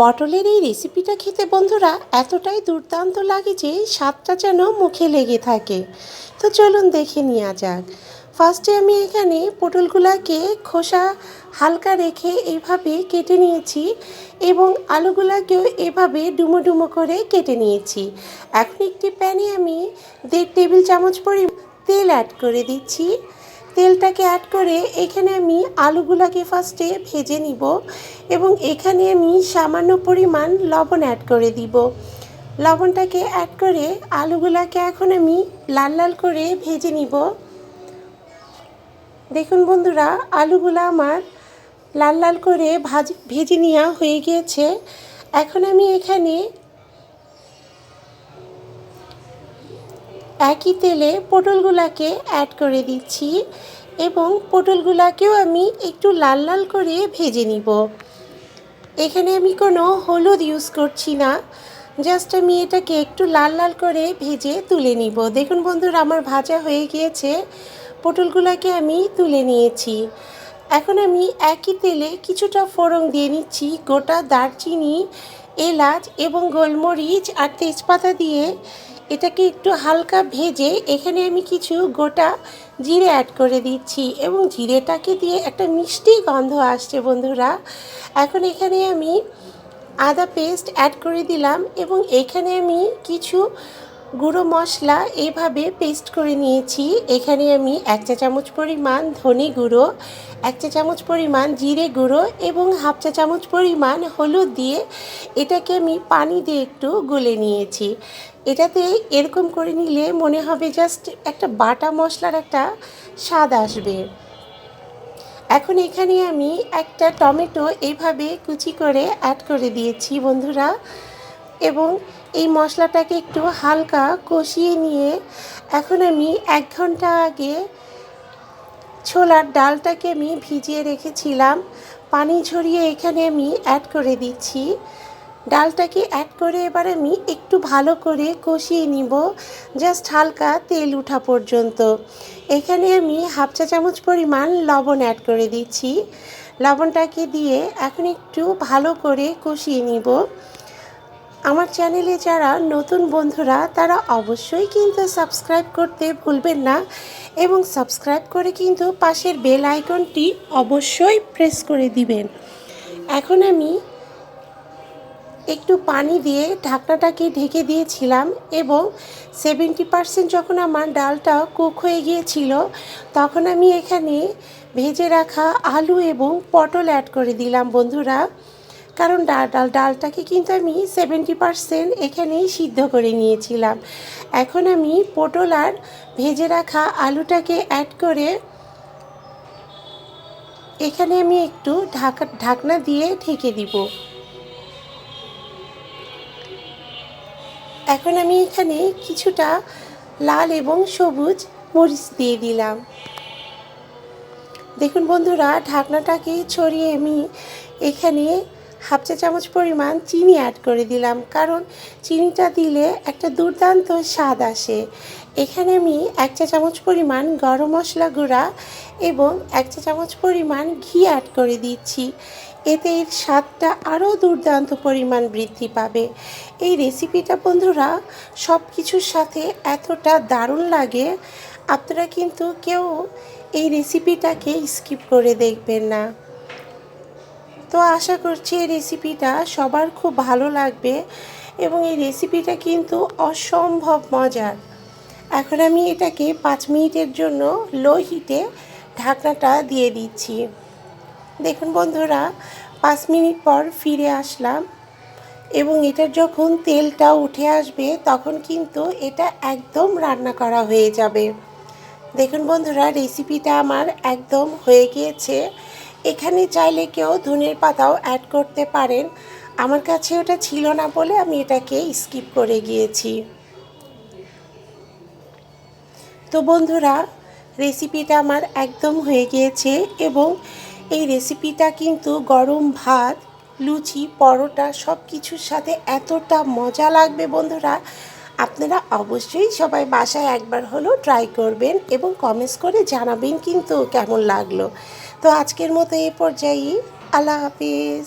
পটলের এই রেসিপিটা খেতে বন্ধুরা এতটাই দুর্দান্ত লাগে যে স্বাদটা যেন মুখে লেগে থাকে। তো চলুন দেখে নেওয়া যাক। ফার্স্টে আমি এখানে পটলগুলাকে খোসা হালকা রেখে এইভাবে কেটে নিয়েছি এবং আলুগুলাকেও এভাবে ডুমো ডুমো করে কেটে নিয়েছি। এখন একটি প্যানে আমি দেড় টেবিল চামচ পরি তেল অ্যাড করে দিচ্ছি। তেলটাকে অ্যাড করে এখানে আমি আলুগুলাকে ফার্স্টে ভেজে নিব এবং এখানে আমি সামান্য পরিমাণ লবণ অ্যাড করে দিব। লবণটাকে অ্যাড করে আলুগুলাকে এখন আমি লাল লাল করে ভেজে নিব। দেখুন বন্ধুরা, আলুগুলো আমার লাল লাল করে ভাজ, ভেজে নেওয়া হয়ে গিয়েছে। এখন আমি এখানে একই তেলে পটলগুলাকে অ্যাড করে দিচ্ছি এবং পটলগুলাকেও আমি একটু লাল লাল করে ভেজে নিব। এখানে আমি কোনো হলুদ ইউজ করছি না জাস্ট আমি এটাকে একটু লাল লাল করে ভেজে তুলে নিব। দেখুন বন্ধুরা, আমার ভাজা হয়ে গিয়েছে, পটলগুলোকে আমি তুলে নিয়েছি। এখন আমি একই তেলে কিছুটা ফোড়ন দিয়ে নিচ্ছি, গোটা দারচিনি, এলাচ এবং গোলমরিচ আর তেজপাতা দিয়ে এটাকে একটু হালকা ভেজে এখানে আমি কিছু গোটা জিরে অ্যাড করে দিচ্ছি এবং জিরেটাকে দিয়ে একটা মিষ্টি গন্ধ আসছে বন্ধুরা। এখন এখানে আমি আদা পেস্ট অ্যাড করে দিলাম এবং এখানে আমি কিছু গুঁড়ো মশলা এইভাবে পেস্ট করে নিয়েছি। এখানে আমি এক চা চামচ পরিমাণ ধনে গুঁড়ো, এক চা চামচ পরিমাণ জিরে গুঁড়ো এবং হাফ চা চামচ পরিমাণ হলুদ দিয়ে এটাকে আমি পানি দিয়ে একটু গুলে নিয়েছি। এটাতে এরকম করে নিলে মনে হবে জাস্ট একটা বাটা মশলার একটা স্বাদ আসবে। এখন এখানে আমি একটা টমেটো এইভাবে কুচি করে অ্যাড করে দিয়েছি বন্ধুরা। এবং এই মশলাটাকে একটু হালকা কষিয়ে নিয়ে এখন আমি এক ঘণ্টা আগে ছোলার ডালটাকে আমি ভিজিয়ে রেখেছিলাম। পানি ঝরিয়ে এখানে আমি অ্যাড করে দিচ্ছি। ডালটাকে অ্যাড করে এবার আমি একটু ভালো করে কষিয়ে নিব জাস্ট হালকা তেল উঠা পর্যন্ত। এখানে আমি হাফ চা চামচ পরিমাণ লবণ অ্যাড করে দিচ্ছি। লবণটাকে দিয়ে এখন একটু ভালো করে কষিয়ে নিব। আমার চ্যানেলে যারা নতুন বন্ধুরা, তারা অবশ্যই কিন্তু সাবস্ক্রাইব করতে ভুলবেন না এবং সাবস্ক্রাইব করে কিন্তু পাশের বেল আইকনটি অবশ্যই প্রেস করে দিবেন। এখন আমি একটু পানি দিয়ে ঢাকনাটাকে ঢেকে দিয়েছিলাম এবং সেভেন্টি পারসেন্ট যখন আমার ডালটা কুক হয়ে গিয়েছিল, তখন আমি এখানে ভেজে রাখা আলু এবং পটল অ্যাড করে দিলাম বন্ধুরা। কারণ ডাল ডাল ডালটাকে কিন্তু আমি সেভেন্টি পারসেন্ট এখানেই সিদ্ধ করে নিয়েছিলাম। এখন আমি পটল আর ভেজে রাখা আলুটাকে অ্যাড করে এখানে আমি একটু ঢাকা, ঢাকনা দিয়ে ঢেকে দিব। এখন আমি এখানে কিছুটা লাল এবং সবুজ মরিচ দিয়ে দিলাম। দেখুন বন্ধুরা, ঢাকনাটাকে ছড়িয়ে আমি এখানে হাফ চা চামচ পরিমাণ চিনি অ্যাড করে দিলাম। কারণ চিনিটা দিলে একটা দুর্দান্ত স্বাদ আসে। এখানে আমি এক চা চামচ পরিমাণ গরম মশলা গুঁড়া এবং এক চা চামচ পরিমাণ ঘি অ্যাড করে দিচ্ছি। এতে এর স্বাদটা আরও দুর্দান্ত পরিমাণ বৃদ্ধি পাবে। এই রেসিপিটা বন্ধুরা সব কিছুর সাথে এতটা দারুণ লাগে, আপনারা কিন্তু কেউ এই রেসিপিটাকে স্কিপ করে দেখবেন না। তো আশা করছি এই রেসিপিটা সবার খুব ভালো লাগবে এবং এই রেসিপিটা কিন্তু অসম্ভব মজার। এখন আমি এটাকে পাঁচ মিনিটের জন্য লো হিটে ঢাকনাটা দিয়ে দিচ্ছি। দেখুন বন্ধুরা, পাঁচ মিনিট পর ফিরে আসলাম এবং এটার যখন তেলটা উঠে আসবে তখন কিন্তু এটা একদম রান্না করা হয়ে যাবে। দেখুন বন্ধুরা রেসিপিটা আমার একদম হয়ে গিয়েছে। এখানে চাইলে কেউ ধনের পাতাও অ্যাড করতে পারেন। আমার কাছে ওটা ছিল না বলে আমি এটাকে স্কিপ করে গিয়েছি। তো বন্ধুরা রেসিপিটা আমার একদম হয়ে গিয়েছে এবং এই রেসিপিটা কিন্তু গরম ভাত, লুচি, পরোটা সব কিছুর সাথে এতটা মজা লাগবে বন্ধুরা। আপনারা অবশ্যই সবাই বাসায় একবার হলেও ট্রাই করবেন এবং কমেন্টস করে জানাবেন কিন্তু কেমন লাগল। তো আজকের মতো এ পর্যায়ে আল্লাহ হাফিজ।